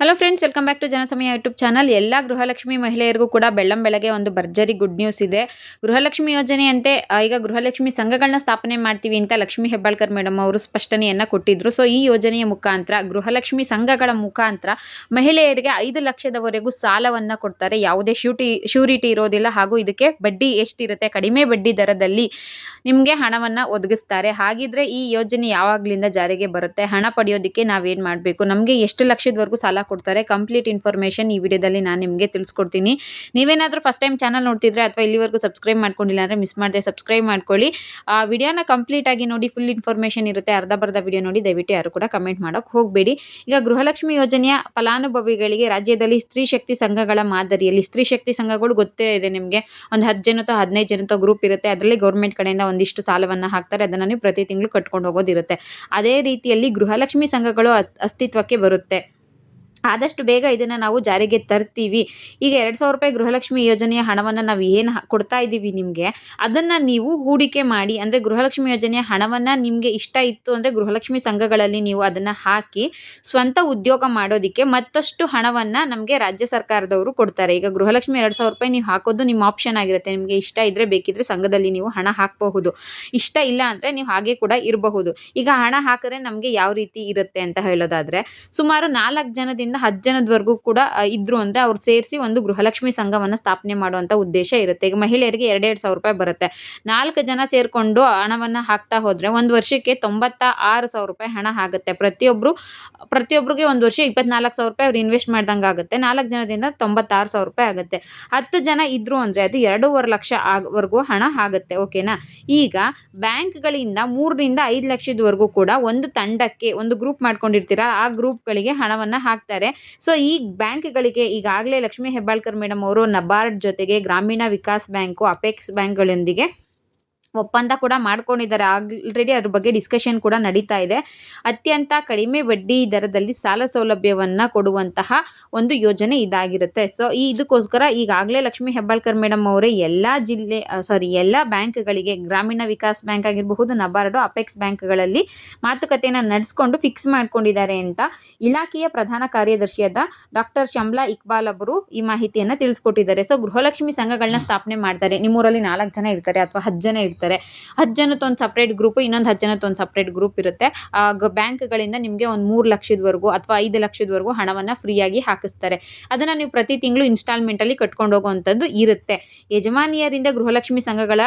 Hello friends welcome back to Janasamaya YouTube channel ಎಲ್ಲ ಗೃಹಲಕ್ಷ್ಮಿ ಮಹಿಳೆಯರಿಗೂ ಕೂಡ ಬೆಳ್ಳಂ ಬೆಳಗ್ಗೆ ಒಂದು ಭರ್ಜರಿ ಗುಡ್ ನ್ಯೂಸ್ ಇದೆ ಗೃಹಲಕ್ಷ್ಮಿ ಯೋಜನೆಯಂತೆ ಈಗ ಗೃಹಲಕ್ಷ್ಮಿ ಸಂಘಗಳನ್ನ ಸ್ಥಾಪನೆ ಮಾಡ್ತೀವಿ ಅಂತ ಲಕ್ಷ್ಮಿ ಹೆಬ್ಬಾಳ್ಕರ್ ಮೇಡಮ್ ಅವರು ಸ್ಪಷ್ಟನೆಯನ್ನು ಕೊಟ್ಟಿದ್ರು. ಸೊ ಈ ಯೋಜನೆಯ ಮುಖಾಂತರ ಗೃಹಲಕ್ಷ್ಮಿ ಸಂಘಗಳ ಮುಖಾಂತರ ಮಹಿಳೆಯರಿಗೆ ಐದು ಲಕ್ಷದವರೆಗೂ ಸಾಲವನ್ನು ಕೊಡ್ತಾರೆ. ಯಾವುದೇ ಶ್ಯೂಟಿ ಶ್ಯೂರಿಟಿ ಇರೋದಿಲ್ಲ. ಹಾಗೂ ಇದಕ್ಕೆ ಬಡ್ಡಿ ಎಷ್ಟಿರುತ್ತೆ, ಕಡಿಮೆ ಬಡ್ಡಿ ದರದಲ್ಲಿ ನಿಮಗೆ ಹಣವನ್ನು ಒದಗಿಸ್ತಾರೆ. ಹಾಗಿದ್ರೆ ಈ ಯೋಜನೆ ಯಾವಾಗಲಿಂದ ಜಾರಿಗೆ ಬರುತ್ತೆ? ಹಣ ಪಡೆಯೋದಕ್ಕೆ ನಾವೇನು ಮಾಡಬೇಕು? ನಮಗೆ ಎಷ್ಟು ಲಕ್ಷದವರೆಗೂ ಸಾಲ ಕೊಡ್ತಾರೆ. ಕಂಪ್ಲೀಟ್ ಇನ್ಫಾರ್ಮೇಷನ್ ಈ ವಿಡಿಯೋದಲ್ಲಿ ನಾನು ನಿಮಗೆ ತಿಳಿಸ್ಕೊಡ್ತೀನಿ. ನೀವೇನಾದರೂ ಫಸ್ಟ್ ಟೈಮ್ ಚಾನಲ್ ನೋಡ್ತಿದ್ರೆ ಅಥವಾ ಇಲ್ಲಿವರೆಗೂ ಸಬ್ಸ್ಕ್ರೈಬ್ ಮಾಡ್ಕೊಂಡಿಲ್ಲ ಅಂದರೆ ಮಿಸ್ ಮಾಡದೆ ಸಬ್ಸ್ಕ್ರೈಬ್ ಮಾಡ್ಕೊಳ್ಳಿ. ಆ ವಿಡಿಯೋನ ಕಂಪ್ಲೀಟ್ ಆಗಿ ನೋಡಿ ಫುಲ್ ಇನ್ಫಾರ್ಮೇಷನ್ ಇರುತ್ತೆ, ಅರ್ಧ ಬರ್ಧ ವಿಡಿಯೋ ನೋಡಿ, ದಯವಿಟ್ಟು ಯಾರು ಕೂಡ ಕಮೆಂಟ್ ಮಾಡೋಕ್ಕೆ ಹೋಗಬೇಡಿ. ಈಗ ಗೃಹಲಕ್ಷ್ಮಿ ಯೋಜನೆಯ ಫಲಾನುಭವಿಗಳಿಗೆ ರಾಜ್ಯದಲ್ಲಿ ಸ್ತ್ರೀ ಶಕ್ತಿ ಸಂಘಗಳ ಮಾದರಿಯಲ್ಲಿ, ಸ್ತ್ರೀ ಶಕ್ತಿ ಸಂಘಗಳು ಗೊತ್ತೇ ಇದೆ ನಿಮಗೆ. ಒಂದು ಹತ್ತು ಜನತೋ ಹದಿನೈದು ಜನತೋ ಗ್ರೂಪ್ ಇರುತ್ತೆ. ಅದರಲ್ಲಿ ಗೌರ್ಮೆಂಟ್ ಕಡೆಯಿಂದ ಒಂದಿಷ್ಟು ಸಾಲವನ್ನು ಹಾಕ್ತಾರೆ. ಅದನ್ನು ನೀವು ಪ್ರತಿ ತಿಂಗಳು ಕಟ್ಕೊಂಡು ಹೋಗೋದಿರುತ್ತೆ. ಅದೇ ರೀತಿಯಲ್ಲಿ ಗೃಹಲಕ್ಷ್ಮಿ ಸಂಘಗಳು ಅಸ್ತಿತ್ವಕ್ಕೆ ಬರುತ್ತೆ. ಆದಷ್ಟು ಬೇಗ ಇದನ್ನು ನಾವು ಜಾರಿಗೆ ತರ್ತೀವಿ. ಈಗ ಎರಡು ಸಾವಿರ ರೂಪಾಯಿ ಗೃಹಲಕ್ಷ್ಮಿ ಯೋಜನೆಯ ಹಣವನ್ನು ನಾವು ಏನು ಕೊಡ್ತಾ ಇದ್ದೀವಿ ನಿಮಗೆ, ಅದನ್ನು ನೀವು ಹೂಡಿಕೆ ಮಾಡಿ, ಅಂದರೆ ಗೃಹಲಕ್ಷ್ಮಿ ಯೋಜನೆಯ ಹಣವನ್ನು ನಿಮಗೆ ಇಷ್ಟ ಇತ್ತು ಅಂದರೆ ಗೃಹಲಕ್ಷ್ಮಿ ಸಂಘಗಳಲ್ಲಿ ನೀವು ಅದನ್ನು ಹಾಕಿ ಸ್ವಂತ ಉದ್ಯೋಗ ಮಾಡೋದಕ್ಕೆ ಮತ್ತಷ್ಟು ಹಣವನ್ನು ನಮಗೆ ರಾಜ್ಯ ಸರ್ಕಾರದವರು ಕೊಡ್ತಾರೆ. ಈಗ ಗೃಹಲಕ್ಷ್ಮಿ ಎರಡು ಸಾವಿರ ರೂಪಾಯಿ ನೀವು ಹಾಕೋದು ನಿಮ್ಮ ಆಪ್ಷನ್ ಆಗಿರುತ್ತೆ. ನಿಮಗೆ ಇಷ್ಟ ಇದ್ದರೆ ಬೇಕಿದ್ದರೆ ಸಂಘದಲ್ಲಿ ನೀವು ಹಣ ಹಾಕಬಹುದು. ಇಷ್ಟ ಇಲ್ಲ ಅಂದರೆ ನೀವು ಹಾಗೆ ಕೂಡ ಇರಬಹುದು. ಈಗ ಹಣ ಹಾಕಿದ್ರೆ ನಮಗೆ ಯಾವ ರೀತಿ ಇರುತ್ತೆ ಅಂತ ಹೇಳೋದಾದರೆ, ಸುಮಾರು ನಾಲ್ಕು ಜನದಿಂದ ಹತ್ತು ಜನದವರೆಗೂ ಕೂಡ ಇದ್ರು ಅಂದರೆ ಅವ್ರು ಸೇರಿಸಿ ಒಂದು ಗೃಹಲಕ್ಷ್ಮಿ ಸಂಘವನ್ನು ಸ್ಥಾಪನೆ ಮಾಡುವಂಥ ಉದ್ದೇಶ ಇರುತ್ತೆ. ಈಗ ಮಹಿಳೆಯರಿಗೆ ಎರಡೆರಡು ಸಾವಿರ ರೂಪಾಯಿ ಬರುತ್ತೆ. ನಾಲ್ಕು ಜನ ಸೇರಿಕೊಂಡು ಹಣವನ್ನು ಹಾಕ್ತಾ ಹೋದರೆ ಒಂದು ವರ್ಷಕ್ಕೆ ತೊಂಬತ್ತ ಆರು ಸಾವಿರ ರೂಪಾಯಿ ಹಣ ಆಗುತ್ತೆ. ಪ್ರತಿಯೊಬ್ಬರು ಪ್ರತಿಯೊಬ್ಬರಿಗೆ ಒಂದು ವರ್ಷ ಇಪ್ಪತ್ನಾಲ್ಕು ಸಾವಿರ ರೂಪಾಯಿ ಅವ್ರು ಇನ್ವೆಸ್ಟ್ ಮಾಡ್ದಂಗೆ ಆಗುತ್ತೆ. ನಾಲ್ಕು ಜನದಿಂದ ತೊಂಬತ್ತಾರು ಸಾವಿರ ರೂಪಾಯಿ ಆಗುತ್ತೆ. ಹತ್ತು ಜನ ಇದ್ರು ಅಂದರೆ ಅದು ಎರಡೂವರೆ ಲಕ್ಷ ಆಗವರೆಗೂ ಹಣ ಆಗುತ್ತೆ. ಓಕೆನಾ ಈಗ ಬ್ಯಾಂಕ್ಗಳಿಂದ ಮೂರರಿಂದ ಐದು ಲಕ್ಷದವರೆಗೂ ಕೂಡ ಒಂದು ತಂಡಕ್ಕೆ ಒಂದು ಗ್ರೂಪ್ ಮಾಡ್ಕೊಂಡಿರ್ತೀರ, ಆ ಗ್ರೂಪ್ಗಳಿಗೆ ಹಣವನ್ನು ಹಾಕ್ತಾರೆ ಸೊ ಈ ಬ್ಯಾಂಕ್ಗಳಿಗೆ ಈಗಾಗಲೇ ಲಕ್ಷ್ಮೀ ಹೆಬ್ಬಾಳ್ಕರ್ ಮೇಡಮ್ ಅವರು ನಬಾರ್ಡ್ ಜೊತೆಗೆ ಗ್ರಾಮೀಣ ವಿಕಾಸ್ ಬ್ಯಾಂಕು, ಅಪೆಕ್ಸ್ ಬ್ಯಾಂಕ್ಗಳೊಂದಿಗೆ ಒಪ್ಪಂದ ಕೂಡ ಮಾಡ್ಕೊಂಡಿದ್ದಾರೆ. ಆಲ್ರೆಡಿ ಅದ್ರ ಬಗ್ಗೆ ಡಿಸ್ಕಷನ್ ಕೂಡ ನಡೀತಾ ಇದೆ. ಅತ್ಯಂತ ಕಡಿಮೆ ಬಡ್ಡಿ ದರದಲ್ಲಿ ಸಾಲ ಸೌಲಭ್ಯವನ್ನು ಕೊಡುವಂತಹ ಒಂದು ಯೋಜನೆ ಇದಾಗಿರುತ್ತೆ. ಸೊ ಈ ಇದಕ್ಕೋಸ್ಕರ ಈಗಾಗಲೇ ಲಕ್ಷ್ಮೀ ಹೆಬ್ಬಾಳ್ಕರ್ ಮೇಡಮ್ ಅವರೇ ಎಲ್ಲ ಜಿಲ್ಲೆ ಸಾರಿ ಎಲ್ಲ ಬ್ಯಾಂಕ್ಗಳಿಗೆ, ಗ್ರಾಮೀಣ ವಿಕಾಸ್ ಬ್ಯಾಂಕ್ ಆಗಿರಬಹುದು, ನಬಾರ್ಡು, ಅಪೆಕ್ಸ್ ಬ್ಯಾಂಕ್ಗಳಲ್ಲಿ ಮಾತುಕತೆಯನ್ನು ನಡೆಸ್ಕೊಂಡು ಫಿಕ್ಸ್ ಮಾಡ್ಕೊಂಡಿದ್ದಾರೆ ಅಂತ ಇಲಾಖೆಯ ಪ್ರಧಾನ ಕಾರ್ಯದರ್ಶಿಯಾದ ಡಾಕ್ಟರ್ ಶಮ್ಲಾ ಇಕ್ಬಾಲ್ ಅವರು ಈ ಮಾಹಿತಿಯನ್ನು ತಿಳಿಸ್ಕೊಟ್ಟಿದ್ದಾರೆ. ಸೊ ಗೃಹಲಕ್ಷ್ಮಿ ಸಂಘಗಳನ್ನ ಸ್ಥಾಪನೆ ಮಾಡ್ತಾರೆ. ನಿಮ್ಮೂರಲ್ಲಿ ನಾಲ್ಕು ಜನ ಇರ್ತಾರೆ ಅಥವಾ ಹತ್ತು ಜನ ಇರ್ತಾರೆ. ಹತ್ತು ಜನದ ಒಂದು ಸಪ್ರೇಟ್ ಗ್ರೂಪ್ ಇನ್ನೊಂದು ಹತ್ತು ಜನದ ಒಂದು ಸಪ್ರೇಟ್ ಗ್ರೂಪ್ ಇರುತ್ತೆ. ಆ, ಗ- ಬ್ಯಾಂಕ್ಗಳಿಂದ ನಿಮಗೆ ಒಂದು ಮೂರು ಲಕ್ಷದವರೆಗೂ ಅಥವಾ ಐದು ಲಕ್ಷದವರೆಗೂ ಹಣವನ್ನು ಫ್ರೀಯಾಗಿ ಹಾಕಿಸ್ತಾರೆ. ಅದನ್ನು ನೀವು ಪ್ರತಿ ತಿಂಗಳು ಇನ್ಸ್ಟಾಲ್ಮೆಂಟಲ್ಲಿ ಕಟ್ಕೊಂಡು ಹೋಗುವಂಥದ್ದು ಇರುತ್ತೆ. ಯಜಮಾನಿಯರಿಂದ ಗೃಹಲಕ್ಷ್ಮಿ ಸಂಘಗಳ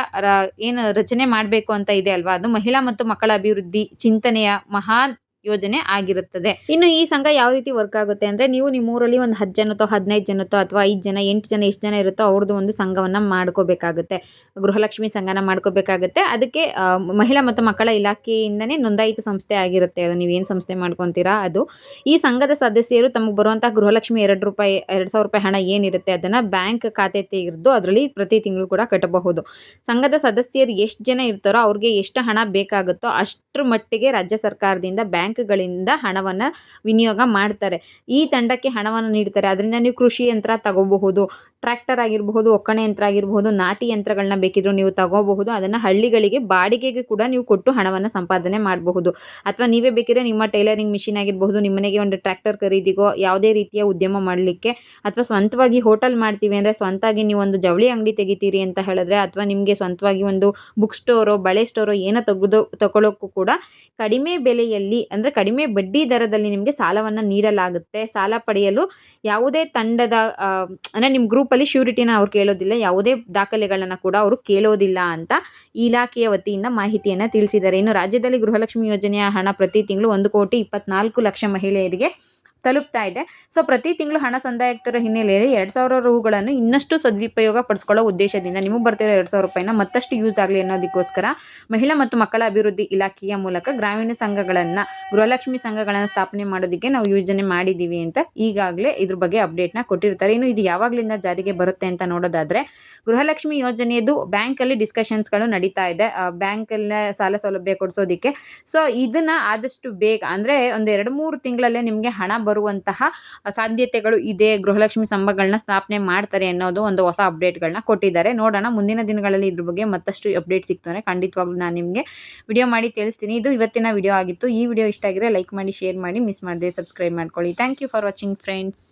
ಏನು ರಚನೆ ಮಾಡಬೇಕು ಅಂತ ಇದೆ ಅಲ್ವಾ? ಅದು ಮಹಿಳಾ ಮತ್ತು ಮಕ್ಕಳ ಅಭಿವೃದ್ಧಿ ಚಿಂತನೆಯ ಮಹಾನ್ ಯೋಜನೆ ಆಗಿರುತ್ತದೆ. ಇನ್ನು ಈ ಸಂಘ ಯಾವ ರೀತಿ ವರ್ಕ್ ಆಗುತ್ತೆ ಅಂದ್ರೆ ನೀವು ನಿಮ್ಮ ಊರಲ್ಲಿ ಒಂದು ಹತ್ತು ಜನತೋ ಹದಿನೈದು ಜನತೋ ಅಥವಾ ಐದು ಜನ, ಎಂಟು ಜನ, ಎಷ್ಟು ಜನ ಇರುತ್ತೋ ಅವ್ರದ್ದು ಒಂದು ಸಂಘವನ್ನ ಮಾಡ್ಕೋಬೇಕಾಗುತ್ತೆ. ಗೃಹಲಕ್ಷ್ಮಿ ಸಂಘನ ಮಾಡ್ಕೋಬೇಕಾಗುತ್ತೆ. ಅದಕ್ಕೆ ಮಹಿಳಾ ಮತ್ತು ಮಕ್ಕಳ ಇಲಾಖೆಯಿಂದನೇ ನೋಂದಾಯಿತ ಸಂಸ್ಥೆ ಆಗಿರುತ್ತೆ ಅದು. ನೀವೇನು ಸಂಸ್ಥೆ ಮಾಡ್ಕೊತೀರಾ ಅದು. ಈ ಸಂಘದ ಸದಸ್ಯರು ತಮಗೆ ಬರುವಂತಹ ಗೃಹಲಕ್ಷ್ಮಿ ಎರಡು ರೂಪಾಯಿ, ಎರಡು ಸಾವಿರ ರೂಪಾಯಿ ಹಣ ಏನಿರುತ್ತೆ ಅದನ್ನ ಬ್ಯಾಂಕ್ ಖಾತೆ ತೆಗೆದು ಅದರಲ್ಲಿ ಪ್ರತಿ ತಿಂಗಳು ಕೂಡ ಕಟ್ಟಬಹುದು. ಸಂಘದ ಸದಸ್ಯರು ಎಷ್ಟು ಜನ ಇರ್ತಾರೋ ಅವ್ರಿಗೆ ಎಷ್ಟು ಹಣ ಬೇಕಾಗುತ್ತೋ ಅಷ್ಟರ ಮಟ್ಟಿಗೆ ರಾಜ್ಯ ಸರ್ಕಾರದಿಂದ ಬ್ಯಾಂಕ್ಗಳಿಂದ ಹಣವನ್ನು ವಿನಿಯೋಗ ಮಾಡ್ತಾರೆ. ಈ ತಂಡಕ್ಕೆ ಹಣವನ್ನು ನೀಡ್ತಾರೆ. ಅದರಿಂದ ನೀವು ಕೃಷಿ ಯಂತ್ರ ತಗೋಬಹುದು, ಟ್ರ್ಯಾಕ್ಟರ್ ಆಗಿರಬಹುದು, ಒಕ್ಕಣೆ ಯಂತ್ರ ಆಗಿರಬಹುದು, ನಾಟಿ ಯಂತ್ರಗಳನ್ನ ಬೇಕಿದ್ರೂ ನೀವು ತಗೋಬಹುದು. ಅದನ್ನು ಹಳ್ಳಿಗಳಿಗೆ, ಬಾಡಿಗೆಗೆ ಕೂಡ ನೀವು ಕೊಟ್ಟು ಹಣವನ್ನು ಸಂಪಾದನೆ ಮಾಡಬಹುದು. ಅಥವಾ ನೀವೇ ಬೇಕಿದ್ರೆ ನಿಮ್ಮ ಟೈಲರಿಂಗ್ ಮಿಷಿನ್ ಆಗಿರಬಹುದು ನಿಮ್ಮನೆಗೆ ಒಂದು ಟ್ರ್ಯಾಕ್ಟರ್ ಖರೀದಿಗೋ, ಯಾವುದೇ ರೀತಿಯ ಉದ್ಯಮ ಮಾಡಲಿಕ್ಕೆ, ಅಥವಾ ಸ್ವಂತವಾಗಿ ಹೋಟೆಲ್ ಮಾಡ್ತೀವಿ ಅಂದರೆ ಸ್ವಂತಾಗಿ ನೀವು ಒಂದು ಜವಳಿ ಅಂಗಡಿ ತೆಗಿತೀರಿ ಅಂತ ಹೇಳಿದ್ರೆ, ಅಥವಾ ನಿಮಗೆ ಸ್ವಂತವಾಗಿ ಒಂದು ಬುಕ್ ಸ್ಟೋರೋ, ಬಳೆ ಸ್ಟೋರೋ ಏನೋ ತೆಗೆದು ತಗೊಳ್ಳೋಕ್ಕೂ ಕೂಡ ಕಡಿಮೆ ಬೆಲೆಯಲ್ಲಿ ಅಂದರೆ ಕಡಿಮೆ ಬಡ್ಡಿ ದರದಲ್ಲಿ ನಿಮಗೆ ಸಾಲವನ್ನು ನೀಡಲಾಗುತ್ತೆ. ಸಾಲ ಪಡೆಯಲು ಯಾವುದೇ ತಂಡದ ಅಂದರೆ ನಿಮ್ಮ ಗ್ರೂಪಲ್ಲಿ ಶ್ಯೂರಿಟಿನ ಅವ್ರು ಕೇಳೋದಿಲ್ಲ, ಯಾವುದೇ ದಾಖಲೆಗಳನ್ನು ಕೂಡ ಅವರು ಕೇಳೋದಿಲ್ಲ ಅಂತ ಇಲಾಖೆಯ ವತಿಯಿಂದ ಮಾಹಿತಿಯನ್ನು ತಿಳಿಸಿದ್ದಾರೆ. ಇನ್ನು ರಾಜ್ಯದಲ್ಲಿ ಗೃಹಲಕ್ಷ್ಮಿ ಯೋಜನೆಯ ಹಣ ಪ್ರತಿ ತಿಂಗಳು ಒಂದು ಕೋಟಿ ಇಪ್ಪತ್ನಾಲ್ಕು ಲಕ್ಷ ಮಹಿಳೆಯರಿಗೆ ತಲುಪ್ತಾ ಇದೆ. ಸೊ ಪ್ರತಿ ತಿಂಗಳು ಹಣ ಸಂದಾಯಕ್ತರ ಹಿನ್ನೆಲೆಯಲ್ಲಿ ಎರಡು ಸಾವಿರ ರೂಗಳನ್ನು ಇನ್ನಷ್ಟು ಸದುಪಯೋಗ ಪಡಿಸ್ಕೊಳ್ಳೋ ಉದ್ದೇಶದಿಂದ ನಿಮಗೆ ಬರ್ತಿರೋ ಎರಡು ಸಾವಿರ ರೂಪಾಯಿನ ಮತ್ತಷ್ಟು ಯೂಸ್ ಆಗಲಿ ಅನ್ನೋದಕ್ಕೋಸ್ಕರ ಮಹಿಳಾ ಮತ್ತು ಮಕ್ಕಳ ಅಭಿವೃದ್ಧಿ ಇಲಾಖೆಯ ಮೂಲಕ ಗ್ರಾಮೀಣ ಸಂಘಗಳನ್ನು, ಗೃಹಲಕ್ಷ್ಮಿ ಸಂಘಗಳನ್ನು ಸ್ಥಾಪನೆ ಮಾಡೋದಕ್ಕೆ ನಾವು ಯೋಜನೆ ಮಾಡಿದ್ದೀವಿ ಅಂತ ಈಗಾಗಲೇ ಇದ್ರ ಬಗ್ಗೆ ಅಪ್ಡೇಟ್ನ ಕೊಟ್ಟಿರ್ತಾರೆ. ಇನ್ನು ಇದು ಯಾವಾಗಲಿಂದ ಜಾರಿಗೆ ಬರುತ್ತೆ ಅಂತ ನೋಡೋದಾದರೆ, ಗೃಹಲಕ್ಷ್ಮಿ ಯೋಜನೆಯದು ಬ್ಯಾಂಕಲ್ಲಿ ಡಿಸ್ಕಷನ್ಸ್ಗಳು ನಡೀತಾ ಇದೆ. ಬ್ಯಾಂಕಲ್ಲಿನ ಸಾಲ ಸೌಲಭ್ಯ ಕೊಡಿಸೋದಕ್ಕೆ. ಸೊ ಇದನ್ನು ಆದಷ್ಟು ಬೇಗ, ಅಂದರೆ ಒಂದು ಎರಡು ಮೂರು ತಿಂಗಳಲ್ಲೇ ನಿಮಗೆ ಹಣ ಬರುವಂತಹ ಸಾಧ್ಯತೆಗಳು ಇದೆ, ಗೃಹಲಕ್ಷ್ಮಿ ಸ್ತಂಭಗಳನ್ನ ಸ್ಥಾಪನೆ ಮಾಡ್ತಾರೆ ಅನ್ನೋದು ಒಂದು ಹೊಸ ಅಪ್ಡೇಟ್ಗಳನ್ನ ಕೊಟ್ಟಿದ್ದಾರೆ. ನೋಡೋಣ, ಮುಂದಿನ ದಿನಗಳಲ್ಲಿ ಇದ್ರ ಬಗ್ಗೆ ಮತ್ತಷ್ಟು ಅಪ್ಡೇಟ್ ಸಿಗ್ತಾನೆ ಖಂಡಿತವಾಗ್ಲೂ ನಾನು ನಿಮಗೆ ವಿಡಿಯೋ ಮಾಡಿ ತಿಳಿಸ್ತೀನಿ. ಇದು ಇವತ್ತಿನ ವಿಡಿಯೋ ಆಗಿತ್ತು. ಈ ವಿಡಿಯೋ ಇಷ್ಟ ಆಗಿದ್ರೆ ಲೈಕ್ ಮಾಡಿ, ಶೇರ್ ಮಾಡಿ, ಮಿಸ್ ಮಾಡದೆ ಸಬ್ಸ್ಕ್ರೈಬ್ ಮಾಡ್ಕೊಳ್ಳಿ. Thank you for watching, friends.